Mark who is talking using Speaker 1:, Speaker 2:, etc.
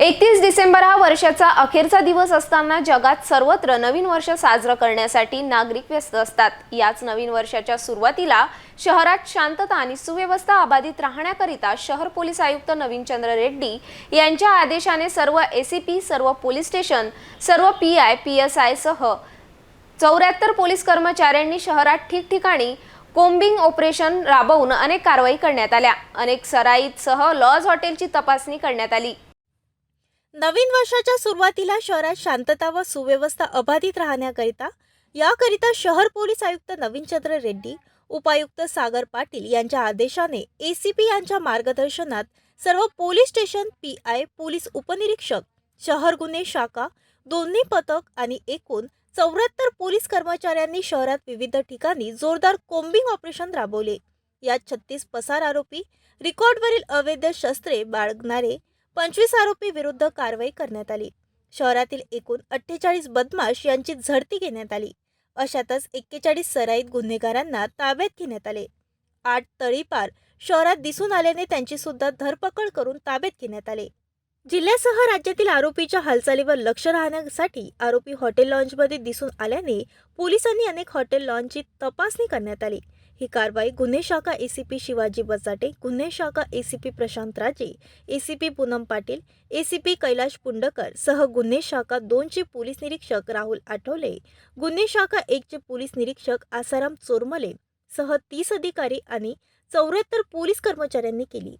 Speaker 1: एकतीस डिसेंबर हा वर्षाचा अखेरचा दिवस असताना जगात सर्वत्र नवीन वर्ष साजरं करण्यासाठी नागरिक व्यस्त असतात. याच नवीन वर्षाच्या सुरुवातीला शहरात शांतता आणि सुव्यवस्था अबाधित राहण्याकरिता शहर पोलीस आयुक्त नवीनचंद्र रेड्डी यांच्या आदेशाने सर्व एसीपी सर्व पोलीस स्टेशन सर्व P I P S I सह चौऱ्याहत्तर पोलीस कर्मचाऱ्यांनी शहरात ठिकठिकाणी कोम्बिंग ऑपरेशन राबवून अनेक कारवाई करण्यात आल्या. अनेक सराईत सह लॉज हॉटेलची तपासणी करण्यात आली.
Speaker 2: नवीन वर्षाच्या सुरुवातीला शहरात शांतता व सुव्यवस्था अबाधित राहण्याकरिता याकरिता शहर पोलीस आयुक्त नवीनचंद्र रेड्डी उपायुक्त सागर पाटील यांच्या आदेशाने ए सी पी यांच्या मार्गदर्शनात सर्व police station P I police उपनिरीक्षक शहर गुन्हे शाखा दोन्ही पथक आणि एकूण चौऱ्याहत्तर पोलीस कर्मचाऱ्यांनी शहरात विविध ठिकाणी जोरदार कोम्बिंग ऑपरेशन राबवले. यात छत्तीस पसार आरोपी रेकॉर्डवरील अवैध शस्त्रे बाळगणारे पंचवीस आरोपी विरुद्ध कारवाई करण्यात आली. शहरातील एकूण अठ्ठेचाळीस बदमाश यांची झडती घेण्यात आली. अशातच एक्केचाळीस सराईत गुन्हेगारांना ताब्यात घेण्यात आले. आठ तळीपार शहरात दिसून आल्याने त्यांची सुद्धा धरपकड करून ताब्यात घेण्यात आले. जिल्ह्यासह राज्यातील आरोपीच्या हालचालीवर लक्ष राहण्यासाठी आरोपी हॉटेल लॉन्चमध्ये दिसून आल्याने पोलिसांनी अनेक हॉटेल लॉन्चची तपासणी करण्यात आली. ही कारवाई गुन्हे शाखा एसीपी शिवाजी बचाटे गुन्हे शाखा ACP Prashant Raje ACP Poonam Patil ACP Kailash Pundkar सह गुन्हे शाखा दोनचे पोलीस निरीक्षक राहुल आठवले गुन्हे शाखा एकचे पोलीस निरीक्षक आसाराम चोरमले सह तीस अधिकारी आणि चौऱ्याहत्तर पोलीस कर्मचाऱ्यांनी केली.